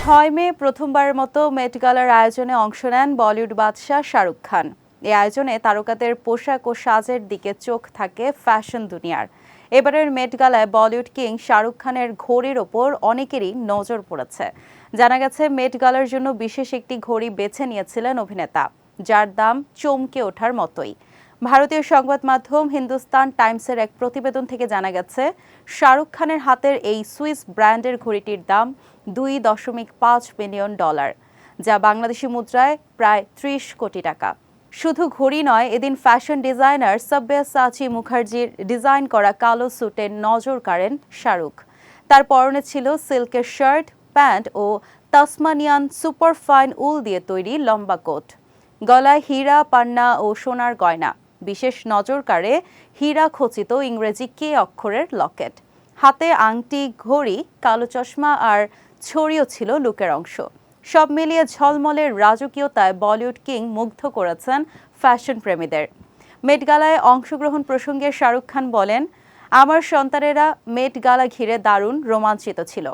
ছয় মে প্রথমবারের মতো মেট গালার আয়োজনে অংশ নেন বলিউড বাদশাহ শাহরুখ খান। এই আয়োজনে তারকাদের পোশাক ও সাজের দিকে চোখ থাকে ফ্যাশন দুনিয়ার। এবারের মেট গালায় বলিউড কিং শাহরুখ খানের ঘড়ির ওপর অনেকেরই নজর পড়েছে। জানা গেছে, মেট গালার জন্য বিশেষ একটি ঘড়ি বেছে নিয়েছিলেন অভিনেতা, যার দাম চমকে ওঠার মতোই। ভারতীয় সংবাদ মাধ্যম হিন্দুস্তান টাইমসের এক প্রতিবেদন থেকে জানা গেছে, শাহরুখ খানের হাতের এই সুইস ব্র্যান্ডের ঘড়িটির দাম দুই দশমিক পাঁচ মিলিয়ন ডলার, যা বাংলাদেশি মুদ্রায় প্রায় ত্রিশ কোটি টাকা। শুধু ঘড়ি নয়, এদিন ফ্যাশন ডিজাইনার সাব্যাসাচি মুখার্জির ডিজাইন করা কালো স্যুটে নজর কাড়েন শাহরুখ। তার পরনে ছিল সিল্কের শার্ট, প্যান্ট ও তাসমানিয়ান সুপারফাইন উল দিয়ে তৈরি লম্বা কোট। গলায় হীরা, পান্না ও সোনার গয়না। বিশেষ নজর কাড়ে হীরা খচিত ইংরেজি কে অক্ষরের লকেট। হাতে আংটি, ঘড়ি, কালো চশমা আর ছড়িও ছিল লুকের অংশ। সব মিলিয়ে ঝলমলের রাজকীয়তায় বলিউড কিং মুগ্ধ করেছেন ফ্যাশন প্রেমীদের। মেট গালায় অংশগ্রহণ প্রসঙ্গে শাহরুখ খান বলেন, আমার সন্তানেরা মেট গালা ঘিরে দারুণ রোমাঞ্চিত ছিল।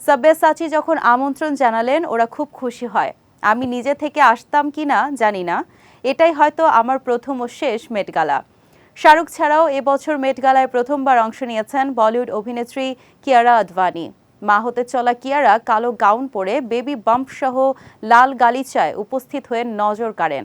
সাব্যাসাচি যখন আমন্ত্রণ জানালেন, ওরা খুব খুশি হয়। আমি নিজে থেকে আসতাম কি না জানি না। এটাই হয়তো আমার প্রথম ও শেষ মেটগালা। শাহরুখ ছাড়াও এবছর মেটগালায় প্রথমবার অংশ নিয়েছেন বলিউড অভিনেত্রী কিয়ারা আদভানি। মা হতে চলা কিয়ারা কালো গাউন পরে বেবি বাম্প সহ লাল গালিচায় উপস্থিত হয়ে নজর কাড়েন।